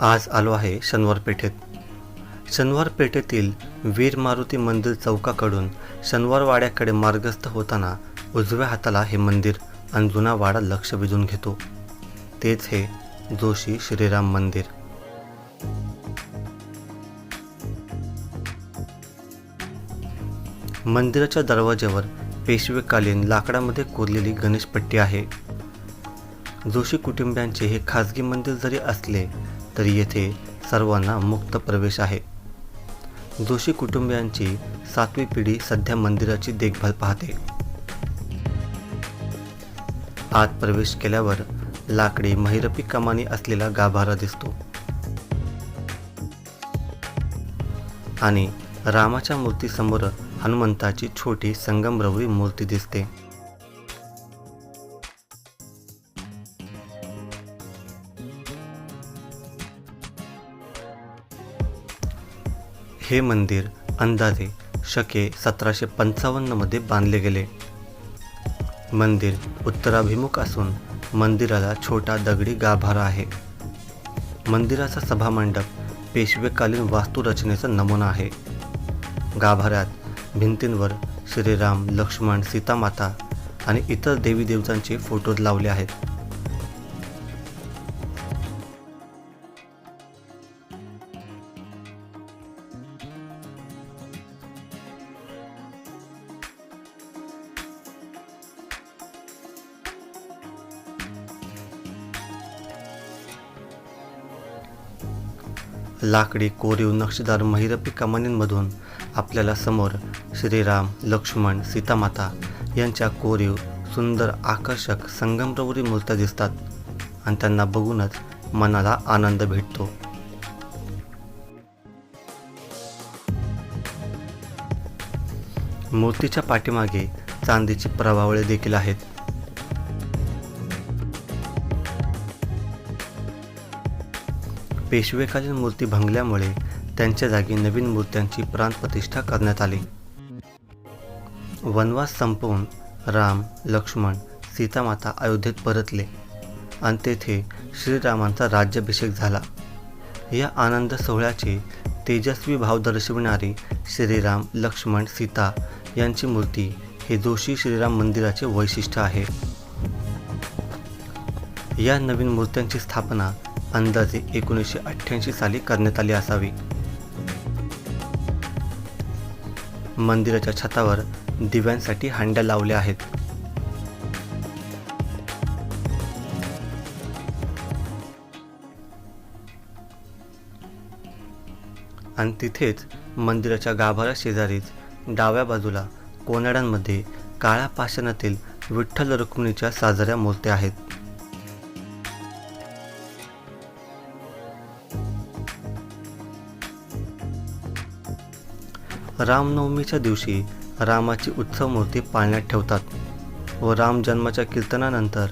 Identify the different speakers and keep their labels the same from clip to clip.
Speaker 1: आज आलो आहे शनिवार पेठेत शनिवार पेठेतील वीर मारुती मंदिर चौकाकडून शनिवार वाड्याकडे मार्गस्थ होताना उजव्या हाताला हे मंदिर आणि जुना वाडा लक्ष वेधून घेतो. तेच हे जोशी श्रीराम मंदिर. मंदिराच्या दरवाज्यावर पेशवेकालीन लाकडामध्ये कोरलेली गणेशपट्टी आहे. जोशी कुटुंबियांचे हे खाजगी मंदिर जरी असले तर येथे सर्वांना मुक्त प्रवेश आहे. जोशी कुटुंबियांची सातवी पिढी सध्या मंदिराची देखभाल पाहते. आत प्रवेश केल्यावर लाकडी महिरपी कमानी असलेला गाभारा दिसतो. आणि रामाच्या मूर्तीसमोर हनुमंताची छोटी संगमरवरी मूर्ती दिसते. हे मंदिर अंदाजे शके सतराशे पंचावन्नमध्ये बांधले गेले. मंदिर उत्तराभिमुख असून मंदिराला छोटा दगडी गाभारा आहे. मंदिराचा सभामंडप पेशवेकालीन वास्तुरचनेचा नमुना आहे. गाभाऱ्यात भिंतींवर श्रीराम लक्ष्मण सीतामाता आणि इतर देवी देवतांचे फोटोज लावले आहेत. लाकडी कोरीव नक्षीदार महिरपी कमानींमधून आपल्याला समोर श्रीराम लक्ष्मण सीतामाता यांच्या कोरीव सुंदर आकर्षक संगमरवरी मूर्त्या दिसतात आणि त्यांना बघूनच मनाला आनंद भेटतो. मूर्तीच्या पाठीमागे चांदीची प्रभावळे देखील आहेत. पेशवेकालीन मूर्ती भंगल्यामुळे त्यांच्या जागी नवीन मूर्त्यांची प्राणप्रतिष्ठा करण्यात आली. वनवास संपवून राम लक्ष्मण सीतामाता अयोध्येत परतले आणि तेथे श्रीरामांचा राज्याभिषेक झाला. या आनंद सोहळ्याचे तेजस्वी भाव दर्शविणारी श्रीराम लक्ष्मण सीता यांची मूर्ती हे जोशी श्रीराम मंदिराचे वैशिष्ट्य आहे. या नवीन मूर्त्यांची स्थापना अंदाजे एकोणीसशे अठ्ठ्याऐंशी साली करण्यात आली असावी. मंदिराच्या छतावर दिव्यांसाठी हांड्या लावल्या आहेत. आणि तिथेच मंदिराच्या गाभारा शेजारीच डाव्या बाजूला कोनाड्यांमध्ये काळ्या पाषाणातील विठ्ठल रुक्मिणीच्या साजऱ्या मूर्त्या आहेत. रामनवमीच्या दिवशी रामाची उत्सव मूर्ती पाळण्यात ठेवतात व राम जन्माच्या कीर्तनानंतर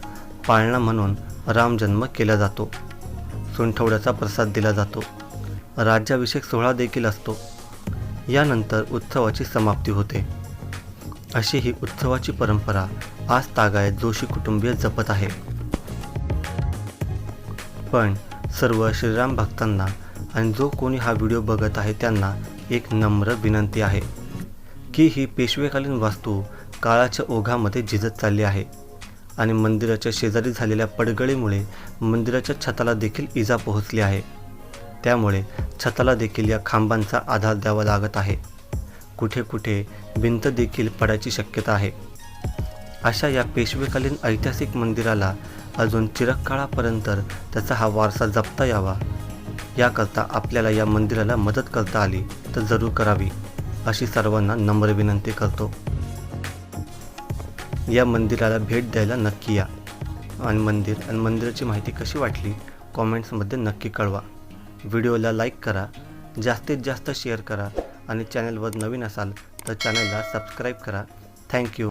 Speaker 1: पाळणा म्हणून रामजन्म केला जातो. सुंठवड्याचा प्रसाद दिला जातो. राज्याभिषेक सोहळा देखील असतो. यानंतर उत्सवाची समाप्ती होते. अशी ही उत्सवाची परंपरा आज तागायत जोशी कुटुंबीय जपत आहे. पण सर्व श्रीराम भक्तांना आणि जो कोणी हा व्हिडिओ बघत आहे त्यांना एक नम्र विनंती आहे की ही पेशवेकालीन वास्तू काळाच्या ओघामध्ये झिजत चालली आहे आणि मंदिराच्या शेजारी झालेल्या पडगळीमुळे मंदिराच्या छताला देखील इजा पोहोचली आहे. त्यामुळे छताला देखील या खांबांचा आधार द्यावा लागत आहे. कुठे कुठे भिंत देखील पडायची शक्यता आहे. अशा या पेशवेकालीन ऐतिहासिक मंदिराला अजून चिरकाळापर्यंत त्याचा हा वारसा जपता यावा याकरता आपल्याला या मंदिराला मदत करता आली तर जरूर करावी अशी सर्वांना नम्र विनंती करतो. या मंदिराला भेट द्यायला नक्की या. आणि मंदिर आणि मंदिराची माहिती कशी वाटली कॉमेंट्समध्ये नक्की कळवा. व्हिडिओला लाईक करा जास्तीत जास्त शेअर करा आणि चॅनलवर नवीन असाल तर चॅनलला सबस्क्राईब करा. थँक्यू